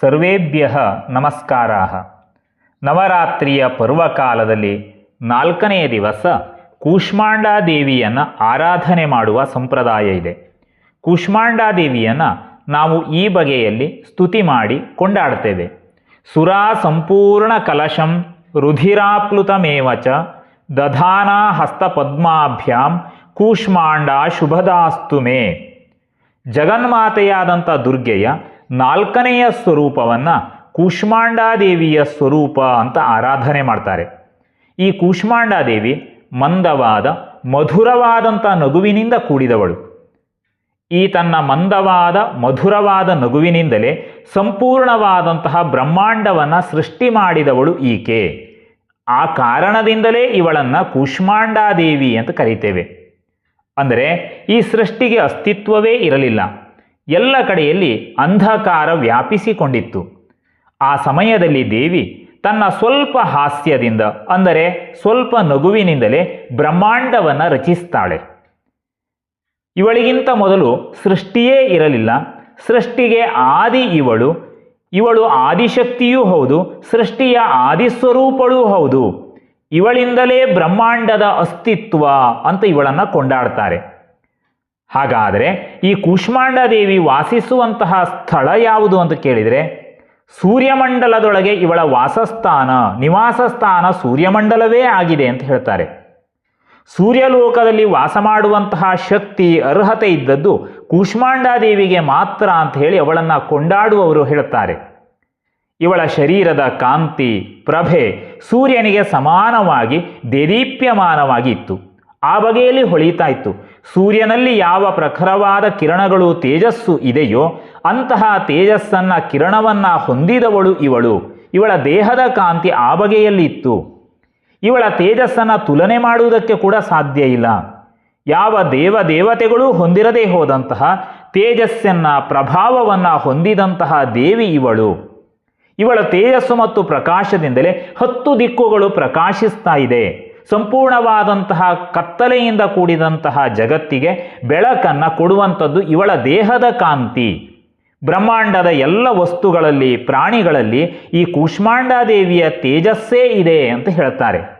ಸರ್ವೇಭ್ಯ ನಮಸ್ಕಾರ. ನವರಾತ್ರಿಯ ಪರ್ವಕಾಲದಲ್ಲಿ ನಾಲ್ಕನೆಯ ದಿವಸ ಕೂಷ್ಮಾಂಡಾದೇವಿಯನ್ನು ಆರಾಧನೆ ಮಾಡುವ ಸಂಪ್ರದಾಯ ಇದೆ. ಕೂಷ್ಮಾಂಡಾದೇವಿಯನ್ನು ನಾವು ಈ ಬಗೆಯಲ್ಲಿ ಸ್ತುತಿ ಮಾಡಿ ಕೊಂಡಾಡ್ತೇವೆ. ಸುರಾ ಸಂಪೂರ್ಣ ಕಲಶಂ ರುಧಿರಾಪ್ಲುತಮೇವ ಚ ದಧಾನ ಹಸ್ತಪದ್ಮಾಭ್ಯಾಂ ಕೂಷ್ಮಾಂಡ ಶುಭದಾಸ್ತು ಮೇ. ಜಗನ್ಮಾತೆಯಾದಂಥ ದುರ್ಗೆಯ ನಾಲ್ಕನೆಯ ಸ್ವರೂಪವನ್ನು ಕೂಷ್ಮಾಂಡಾದೇವಿಯ ಸ್ವರೂಪ ಅಂತ ಆರಾಧನೆ ಮಾಡ್ತಾರೆ. ಈ ಕೂಷ್ಮಾಂಡಾದೇವಿ ಮಂದವಾದ ಮಧುರವಾದಂಥ ನಗುವಿನಿಂದ ಕೂಡಿದವಳು. ಈ ತನ್ನ ಮಂದವಾದ, ಮಧುರವಾದ ನಗುವಿನಿಂದಲೇ ಸಂಪೂರ್ಣವಾದಂತಹ ಬ್ರಹ್ಮಾಂಡವನ್ನು ಸೃಷ್ಟಿ ಮಾಡಿದವಳು ಈಕೆ. ಆ ಕಾರಣದಿಂದಲೇ ಇವಳನ್ನು ಕೂಷ್ಮಾಂಡಾದೇವಿ ಅಂತ ಕರೀತೇವೆ. ಅಂದರೆ ಈ ಸೃಷ್ಟಿಗೆ ಅಸ್ತಿತ್ವವೇ ಇರಲಿಲ್ಲ. ಎಲ್ಲ ಕಡೆಯಲ್ಲಿ ಅಂಧಕಾರ ವ್ಯಾಪಿಸಿಕೊಂಡಿತ್ತು. ಆ ಸಮಯದಲ್ಲಿ ದೇವಿ ತನ್ನ ಸ್ವಲ್ಪ ಹಾಸ್ಯದಿಂದ, ಅಂದರೆ ಸ್ವಲ್ಪ ನಗುವಿನಿಂದಲೇ ಬ್ರಹ್ಮಾಂಡವನ್ನು ರಚಿಸ್ತಾಳೆ. ಇವಳಿಗಿಂತ ಮೊದಲು ಸೃಷ್ಟಿಯೇ ಇರಲಿಲ್ಲ. ಸೃಷ್ಟಿಗೆ ಆದಿ ಇವಳು. ಇವಳು ಆದಿಶಕ್ತಿಯೂ ಹೌದು, ಸೃಷ್ಟಿಯ ಆದಿಸ್ವರೂಪಳೂ ಹೌದು. ಇವಳಿಂದಲೇ ಬ್ರಹ್ಮಾಂಡದ ಅಸ್ತಿತ್ವ ಅಂತ ಇವಳನ್ನು ಕೊಂಡಾಡ್ತಾರೆ. ಹಾಗಾದರೆ ಈ ಕೂಷ್ಮಾಂಡದೇವಿ ವಾಸಿಸುವಂತಹ ಸ್ಥಳ ಯಾವುದು ಅಂತ ಕೇಳಿದರೆ ಸೂರ್ಯಮಂಡಲದೊಳಗೆ ಇವಳ ವಾಸಸ್ಥಾನ ನಿವಾಸ ಸ್ಥಾನ ಸೂರ್ಯಮಂಡಲವೇ ಆಗಿದೆ ಅಂತ ಹೇಳ್ತಾರೆ. ಸೂರ್ಯಲೋಕದಲ್ಲಿ ವಾಸ ಮಾಡುವಂತಹ ಶಕ್ತಿ, ಅರ್ಹತೆ ಇದ್ದದ್ದು ಕೂಷ್ಮಾಂಡಾದೇವಿಗೆ ಮಾತ್ರ ಅಂತ ಹೇಳಿ ಅವಳನ್ನು ಕೊಂಡಾಡುವವರು ಹೇಳುತ್ತಾರೆ ಇವಳ ಶರೀರದ ಕಾಂತಿ, ಪ್ರಭೆ ಸೂರ್ಯನಿಗೆ ಸಮಾನವಾಗಿ ದೇದೀಪ್ಯಮಾನವಾಗಿ ಇತ್ತು ಆ ಬಗೆಯಲ್ಲಿ ಹೊಳಿತಾ ಇತ್ತು. ಸೂರ್ಯನಲ್ಲಿ ಯಾವ ಪ್ರಖರವಾದ ಕಿರಣಗಳು ತೇಜಸ್ಸು ಇದೆಯೋ ಅಂತಹ ತೇಜಸ್ಸನ್ನ ಕಿರಣವನ್ನ ಹೊಂದಿದವಳು ಇವಳು. ಇವಳ ದೇಹದ ಕಾಂತಿ ಆ ಬಗೆಯಲ್ಲಿ ಇತ್ತು. ಇವಳ ತೇಜಸ್ಸನ್ನು ತುಲನೆ ಮಾಡುವುದಕ್ಕೆ ಕೂಡ ಸಾಧ್ಯ ಇಲ್ಲ. ಯಾವ ದೇವ ದೇವತೆಗಳೂ ಹೊಂದಿರದೇ ಹೋದಂತಹ ತೇಜಸ್ಸನ್ನ ಪ್ರಭಾವವನ್ನು ಹೊಂದಿದಂತಹ ದೇವಿ ಇವಳು. ಇವಳ ತೇಜಸ್ಸು ಮತ್ತು ಪ್ರಕಾಶದಿಂದಲೇ ಹತ್ತು ದಿಕ್ಕುಗಳು ಪ್ರಕಾಶಿಸ್ತಾ ಇದೆ. ಸಂಪೂರ್ಣವಾದಂತಹ ಕತ್ತಲೆಯಿಂದ ಕೂಡಿದಂತಹ ಜಗತ್ತಿಗೆ ಬೆಳಕನ್ನು ಕೊಡುವಂಥದ್ದು ಇವಳ ದೇಹದ ಕಾಂತಿ. ಬ್ರಹ್ಮಾಂಡದ ಎಲ್ಲ ವಸ್ತುಗಳಲ್ಲಿ, ಪ್ರಾಣಿಗಳಲ್ಲಿ ಈ ಕೂಷ್ಮಾಂಡಾದೇವಿಯ ತೇಜಸ್ಸೇ ಇದೆ ಅಂತ ಹೇಳ್ತಾರೆ.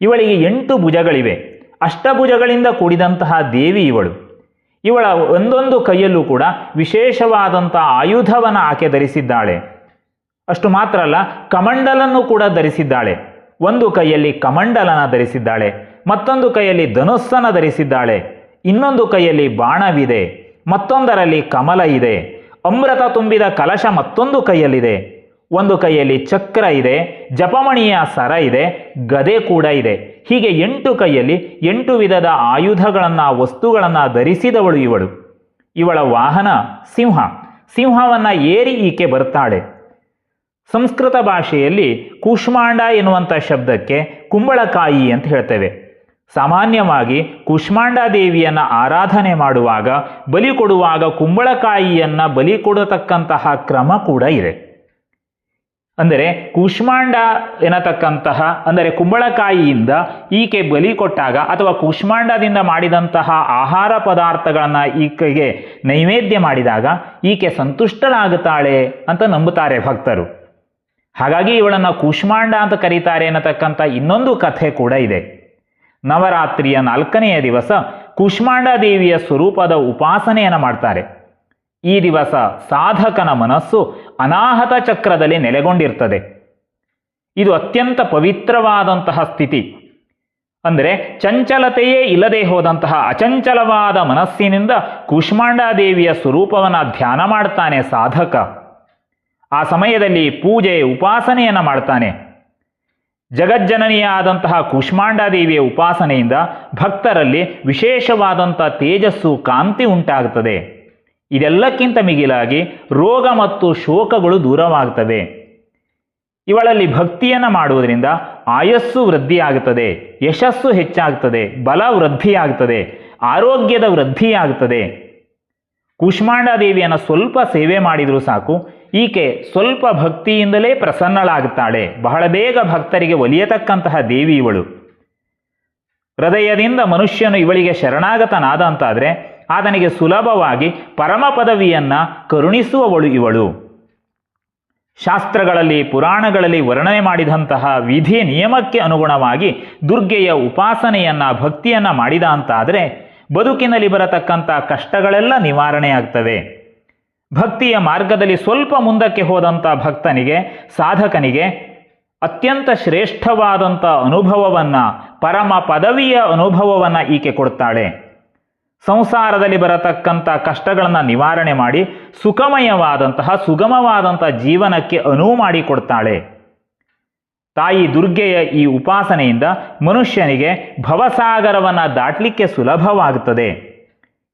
ಇವಳಿಗೆ ಎಂಟು ಭುಜಗಳಿವೆ. ಅಷ್ಟಭುಜಗಳಿಂದ ಕೂಡಿದಂತಹ ದೇವಿ ಇವಳು. ಇವಳ ಒಂದೊಂದು ಕೈಯಲ್ಲೂ ಕೂಡ ವಿಶೇಷವಾದಂಥ ಆಯುಧವನ್ನು ಆಕೆ ಧರಿಸಿದ್ದಾಳೆ. ಅಷ್ಟು ಮಾತ್ರ ಅಲ್ಲ, ಕಮಂಡಲನ್ನು ಕೂಡ ಧರಿಸಿದ್ದಾಳೆ. ಒಂದು ಕೈಯಲ್ಲಿ ಕಮಂಡಲನ ಧರಿಸಿದ್ದಾಳೆ, ಮತ್ತೊಂದು ಕೈಯಲ್ಲಿ ಧನುಸ್ಸನ ಧರಿಸಿದ್ದಾಳೆ, ಇನ್ನೊಂದು ಕೈಯಲ್ಲಿ ಬಾಣವಿದೆ, ಮತ್ತೊಂದರಲ್ಲಿ ಕಮಲ ಇದೆ, ಅಮೃತ ತುಂಬಿದ ಕಲಶ ಮತ್ತೊಂದು ಕೈಯಲ್ಲಿದೆ, ಒಂದು ಕೈಯಲ್ಲಿ ಚಕ್ರ ಇದೆ, ಜಪಮಣಿಯ ಸರ ಇದೆ, ಗದೆ ಕೂಡ ಇದೆ, ಹೀಗೆ ಎಂಟು ಕೈಯಲ್ಲಿ ಎಂಟು ವಿಧದ ಆಯುಧಗಳನ್ನು, ವಸ್ತುಗಳನ್ನು ಧರಿಸಿದವಳು ಇವಳು. ಇವಳ ವಾಹನ ಸಿಂಹ, ಸಿಂಹವನ್ನು ಏರಿ ಈಕೆ ಬರ್ತಾಳೆ. ಸಂಸ್ಕೃತ ಭಾಷೆಯಲ್ಲಿ ಕೂಷ್ಮಾಂಡ ಎನ್ನುವಂಥ ಶಬ್ದಕ್ಕೆ ಕುಂಬಳಕಾಯಿ ಅಂತ ಹೇಳ್ತೇವೆ. ಸಾಮಾನ್ಯವಾಗಿ ಕುಷ್ಮಾಂಡ ದೇವಿಯನ್ನು ಆರಾಧನೆ ಮಾಡುವಾಗ ಬಲಿ ಕೊಡುವಾಗ ಕುಂಬಳಕಾಯಿಯನ್ನು ಬಲಿ ಕೊಡತಕ್ಕಂತಹ ಕ್ರಮ ಕೂಡ ಇದೆ. ಅಂದರೆ ಕೂಷ್ಮಾಂಡ ಎನ್ನತಕ್ಕಂತಹ, ಅಂದರೆ ಕುಂಬಳಕಾಯಿಯಿಂದ ಈಕೆ ಬಲಿ ಕೊಟ್ಟಾಗ ಅಥವಾ ಕೂಷ್ಮಾಂಡದಿಂದ ಮಾಡಿದಂತಹ ಆಹಾರ ಪದಾರ್ಥಗಳನ್ನು ಈಕೆಗೆ ನೈವೇದ್ಯ ಮಾಡಿದಾಗ ಈಕೆ ಸಂತುಷ್ಟಳಾಗುತ್ತಾಳೆ ಅಂತ ನಂಬುತ್ತಾರೆ ಭಕ್ತರು. ಹಾಗಾಗಿ ಇವಳನ್ನು ಕೂಷ್ಮಾಂಡ ಅಂತ ಕರೀತಾರೆ ಅನ್ನತಕ್ಕಂಥ ಇನ್ನೊಂದು ಕಥೆ ಕೂಡ ಇದೆ. ನವರಾತ್ರಿಯ ನಾಲ್ಕನೆಯ ದಿವಸ ಕೂಷ್ಮಾಂಡ ದೇವಿಯ ಸ್ವರೂಪದ ಉಪಾಸನೆಯನ್ನು ಮಾಡ್ತಾರೆ. ಈ ದಿವಸ ಸಾಧಕನ ಮನಸ್ಸು ಅನಾಹತ ಚಕ್ರದಲ್ಲಿ ನೆಲೆಗೊಂಡಿರ್ತದೆ. ಇದು ಅತ್ಯಂತ ಪವಿತ್ರವಾದಂತಹ ಸ್ಥಿತಿ. ಅಂದರೆ ಚಂಚಲತೆಯೇ ಇಲ್ಲದೆ ಹೋದಂತಹ ಅಚಂಚಲವಾದ ಮನಸ್ಸಿನಿಂದ ಕೂಷ್ಮಾಂಡಾದೇವಿಯ ಸ್ವರೂಪವನ್ನು ಧ್ಯಾನ ಮಾಡ್ತಾನೆ ಸಾಧಕ. ಆ ಸಮಯದಲ್ಲಿ ಪೂಜೆ, ಉಪಾಸನೆಯನ್ನು ಮಾಡ್ತಾನೆ. ಜಗಜ್ಜನನಿಯಾದಂತಹ ಕುಷ್ಮಾಂಡಾದೇವಿಯ ಉಪಾಸನೆಯಿಂದ ಭಕ್ತರಲ್ಲಿ ವಿಶೇಷವಾದಂಥ ತೇಜಸ್ಸು, ಕಾಂತಿ ಉಂಟಾಗುತ್ತದೆ ಇದೆಲ್ಲಕ್ಕಿಂತ ಮಿಗಿಲಾಗಿ ರೋಗ ಮತ್ತು ಶೋಕಗಳು ದೂರವಾಗುತ್ತವೆ ಇವಳಲ್ಲಿ ಭಕ್ತಿಯನ್ನು ಮಾಡುವುದರಿಂದ ಆಯಸ್ಸು ವೃದ್ಧಿಯಾಗುತ್ತದೆ ಯಶಸ್ಸು ಹೆಚ್ಚಾಗುತ್ತದೆ ಬಲ ವೃದ್ಧಿಯಾಗುತ್ತದೆ ಆರೋಗ್ಯದ ವೃದ್ಧಿಯಾಗುತ್ತದೆ ಕೂಷ್ಮಾಂಡಾದೇವಿಯನ್ನು ಸ್ವಲ್ಪ ಸೇವೆ ಮಾಡಿದರೂ ಸಾಕು, ಈಕೆ ಸ್ವಲ್ಪ ಭಕ್ತಿಯಿಂದಲೇ ಪ್ರಸನ್ನಳಾಗುತ್ತಾಳೆ ಬಹಳ ಬೇಗ ಭಕ್ತರಿಗೆ ಒಲಿಯತಕ್ಕಂತಹ ದೇವಿ ಇವಳು. ಹೃದಯದಿಂದ ಮನುಷ್ಯನು ಇವಳಿಗೆ ಶರಣಾಗತನಾದಂತಾದರೆ ಆತನಿಗೆ ಸುಲಭವಾಗಿ ಪರಮ ಪದವಿಯನ್ನು ಕರುಣಿಸುವವಳು ಇವಳು. ಶಾಸ್ತ್ರಗಳಲ್ಲಿ, ಪುರಾಣಗಳಲ್ಲಿ ವರ್ಣನೆ ಮಾಡಿದಂತಹ ವಿಧಿ ನಿಯಮಕ್ಕೆ ಅನುಗುಣವಾಗಿ ದುರ್ಗೆಯ ಉಪಾಸನೆಯನ್ನು, ಭಕ್ತಿಯನ್ನು ಮಾಡಿದ ಅಂತಾದರೆ ಬದುಕಿನಲ್ಲಿ ಬರತಕ್ಕಂಥ ಕಷ್ಟಗಳೆಲ್ಲ ನಿವಾರಣೆಯಾಗ್ತವೆ ಭಕ್ತಿಯ ಮಾರ್ಗದಲ್ಲಿ ಸ್ವಲ್ಪ ಮುಂದಕ್ಕೆ ಹೋದಂಥ ಭಕ್ತನಿಗೆ, ಸಾಧಕನಿಗೆ ಅತ್ಯಂತ ಶ್ರೇಷ್ಠವಾದಂಥ ಅನುಭವವನ್ನು, ಪರಮ ಪದವಿಯ ಅನುಭವವನ್ನು ಈಕೆ ಕೊಡ್ತಾಳೆ. ಸಂಸಾರದಲ್ಲಿ ಬರತಕ್ಕಂಥ ಕಷ್ಟಗಳನ್ನು ನಿವಾರಣೆ ಮಾಡಿ ಸುಖಮಯವಾದಂತಹ, ಸುಗಮವಾದಂಥ ಜೀವನಕ್ಕೆ ಅನುವು ಮಾಡಿಕೊಡ್ತಾಳೆ. ತಾಯಿ ದುರ್ಗೆಯ ಈ ಉಪಾಸನೆಯಿಂದ ಮನುಷ್ಯನಿಗೆ ಭವಸಾಗರವನ್ನು ದಾಟಲಿಕ್ಕೆ ಸುಲಭವಾಗುತ್ತದೆ.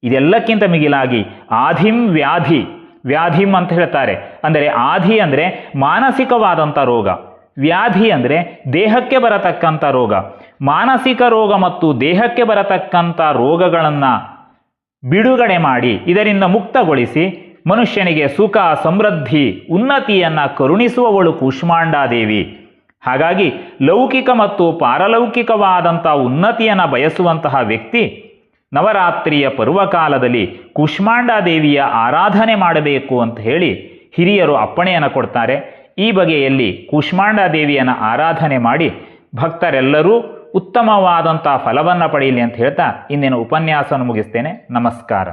ಇದೆಲ್ಲಕ್ಕಿಂತ ಮಿಗಿಲಾಗಿ ಆಧಿಂ ವ್ಯಾಧಿ, ವ್ಯಾಧಿಂ ಅಂತ ಹೇಳ್ತಾರೆ. ಅಂದರೆ ಆಧಿ ಅಂದರೆ ಮಾನಸಿಕವಾದಂಥ ರೋಗ. ವ್ಯಾಧಿ ಅಂದರೆ ದೇಹಕ್ಕೆ ಬರತಕ್ಕಂಥ ರೋಗ. ಮಾನಸಿಕ ರೋಗ ಮತ್ತು ದೇಹಕ್ಕೆ ಬರತಕ್ಕಂಥ ರೋಗಗಳನ್ನು ಬಿಡುಗಡೆ ಮಾಡಿ, ಇದರಿಂದ ಮುಕ್ತಗೊಳಿಸಿ ಮನುಷ್ಯನಿಗೆ ಸುಖ, ಸಮೃದ್ಧಿ, ಉನ್ನತಿಯನ್ನು ಕರುಣಿಸುವವಳು ಕೂಷ್ಮಾಂಡಾದೇವಿ. ಹಾಗಾಗಿ ಲೌಕಿಕ ಮತ್ತು ಪಾರಲೌಕಿಕವಾದಂಥ ಉನ್ನತಿಯನ್ನು ಬಯಸುವಂತಹ ವ್ಯಕ್ತಿ ನವರಾತ್ರಿಯ ಪರ್ವಕಾಲದಲ್ಲಿ ಕುಷ್ಮಾಂಡಾದೇವಿಯ ಆರಾಧನೆ ಮಾಡಬೇಕು ಅಂತ ಹೇಳಿ ಹಿರಿಯರು ಅಪ್ಪಣೆಯನ್ನು ಕೊಡ್ತಾರೆ. ಈ ಬಗೆಯಲ್ಲಿ ಕುಷ್ಮಾಂಡಾದೇವಿಯನ್ನು ಆರಾಧನೆ ಮಾಡಿ ಭಕ್ತರೆಲ್ಲರೂ ಉತ್ತಮವಾದಂಥ ಫಲವನ್ನು ಪಡೆಯಲಿ ಅಂತ ಹೇಳ್ತಾ ಇಂದಿನ ಉಪನ್ಯಾಸವನ್ನು ಮುಗಿಸ್ತೇನೆ. ನಮಸ್ಕಾರ.